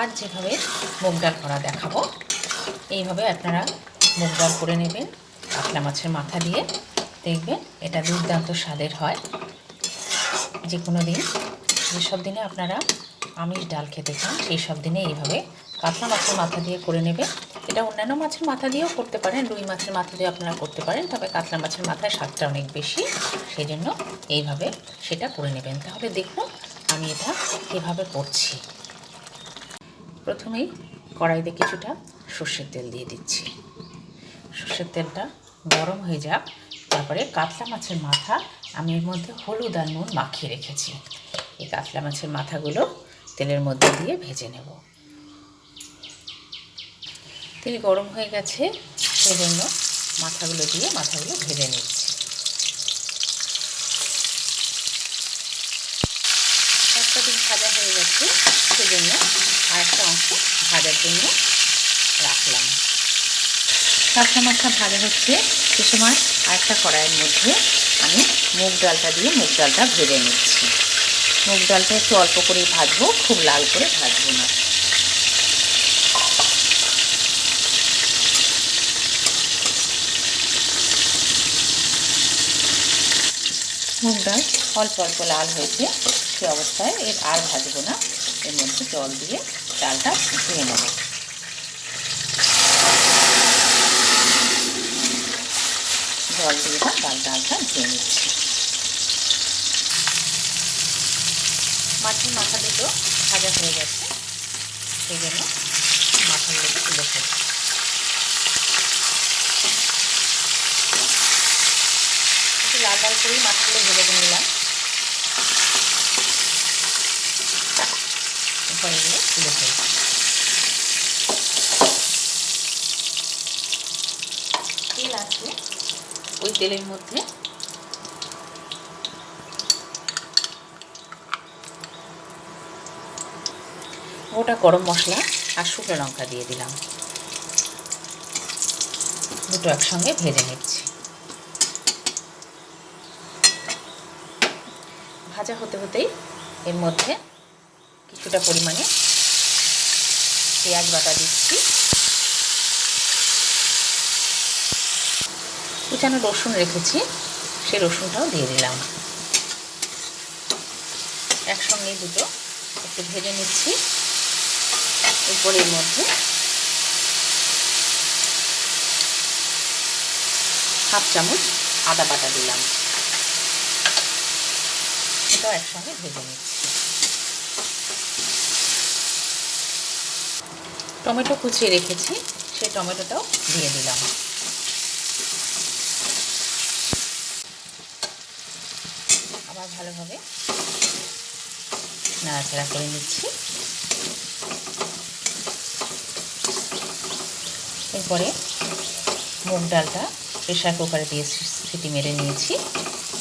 আর যেভাবে মুগ ডাল করা দেখাবো, এইভাবে আপনারা মুগ ডাল করে নেবেন, কাতলা মাছের মাথা দিয়ে। দেখবেন এটা দুর্দান্ত স্বাদের হয়। যে কোনো দিন, যেসব দিনে আপনারা আমিষ ডাল খেতে চান সেই সব দিনে এইভাবে কাতলা মাছের মাথা দিয়ে করে নেবেন। এটা অন্যান্য মাছের মাথা দিয়েও করতে পারেন, রুই মাছের মাথা দিয়ে আপনারা করতে পারেন, তবে কাতলা মাছের মাথায় স্বাদটা অনেক বেশি সেই জন্য এইভাবে সেটা করে নেবেন। তাহলে দেখুন, আমি এটা এভাবে করছি। প্রথমেই কড়াইতে কিছুটা সর্ষের তেল দিয়ে দিচ্ছি। সর্ষের তেলটা গরম হয়ে যাক, তারপরে কাতলা মাছের মাথা আমি এর মধ্যে হলুদ আর নুন মাখিয়ে রেখেছি। এই কাতলা মাছের মাথাগুলো তেলের মধ্যে দিয়ে ভেজে নেব। তেল গরম হয়ে গেছে সেজন্য মাথাগুলো দিয়ে মাথাগুলো ভেজে নিচ্ছি একটা দিক ভাজা হয়ে গেছে সেজন্য আরেকটা অংশ ভাজার জন্য রাখলাম। কাঁচা মাছটা ভাজা হচ্ছে সে সময় আরেকটা কড়াইয়ের মধ্যে আমি মুগ ডালটা দিয়ে মুগ ডালটা ভেজে নিচ্ছি। মুগ ডালটা একটু অল্প করেই ভাজবো, খুব লাল করে ভাজবো না। মুগ ডাল অল্প অল্প লাল হয়েছে সে অবস্থায় এর আর ভাজবো না। এর মধ্যে জল দিয়ে ডালটা ধুয়ে নেব। জল দিয়ে ডাল ডালটা ধুয়ে নিচ্ছি। মাছের মাথা দুটো ভাজা হয়ে গেছে, সেই জন্য মাথাগুলোকে তুলে ফেলছি। লাল লাল করেই মাথাগুলো ভেজে নিলাম। এগুলো তুলে ফেলছি তেল আছে ওই তেলের মধ্যে। গোটা গরম মশলা আর শুকনো লঙ্কা দিয়ে দিলাম। দুটো একসঙ্গে ভেজে নিচ্ছি। ভাজা হতে হতেই এর মধ্যে কিছুটা পরিমাণে পেঁয়াজ বাটা দিচ্ছি। কুচানো রসুন রেখেছি সেই রসুনটাও দিয়ে দিলাম। একসঙ্গে দুটো একটু ভেজে নিচ্ছি। উপরের মধ্যে হাফ চামচ আদা বাটা দিলাম। এটাও একসঙ্গে ভেজে নিচ্ছি। টমেটো কুচিয়ে রেখেছি, সেই টমেটোটাও দিয়ে দিলাম। আবার ভালোভাবে নাড়াচাড়া করে নিচ্ছি। এরপরে মুগ ডালটা প্রেশার কুকারে দিয়ে সিটি মেরে নিয়েছি,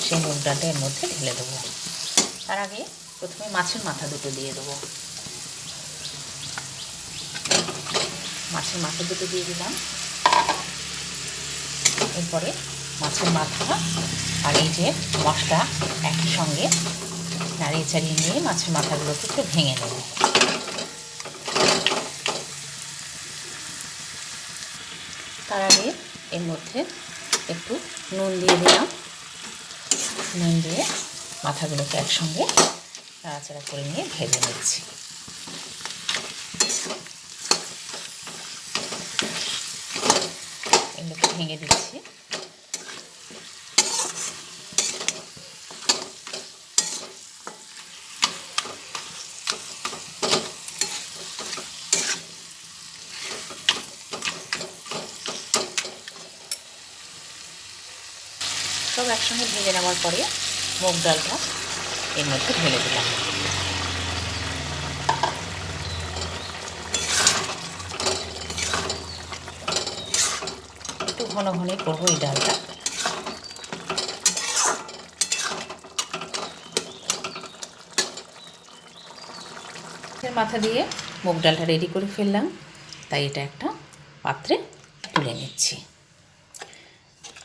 সেই মুগ ডালটা এর মধ্যে ঢেলে দেবো। তার আগে প্রথমে মাছের মাথা দুটো দিয়ে দেবো। মাছের মাথা দুটো দিয়ে দিলাম। এরপরে মাছের মাথা আর এই যে মশলা একই সঙ্গে নাড়িয়ে চাড়িয়ে নিয়ে মাছের মাথাগুলোকে একটু ভেঙে নেব। তার আগে এর মধ্যে একটু নুন দিয়ে দিলাম। নুন দিয়ে মাথাগুলোকে একসঙ্গে নাড়াচাড়া করে নিয়ে ভেজে নিচ্ছি। এগুলোকে ভেঙে দিচ্ছি। সব একসঙ্গে ভেজে নেওয়ার পরে মুগ ডালটা এর মধ্যে ঢেলে দিলাম। একটু ঘন ঘনই করব এই ডালটা। মাথা দিয়ে মুগ ডালটা রেডি করে ফেললাম। তাই এটা একটা পাত্রে তুলে নিচ্ছি।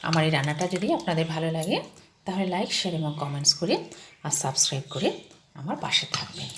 আমার এই রান্নাটা যদি আপনাদের ভালো লাগে তাহলে লাইক শেয়ার এবং কমেন্টস করে আর সাবস্ক্রাইব করে আমার পাশে থাকবেন।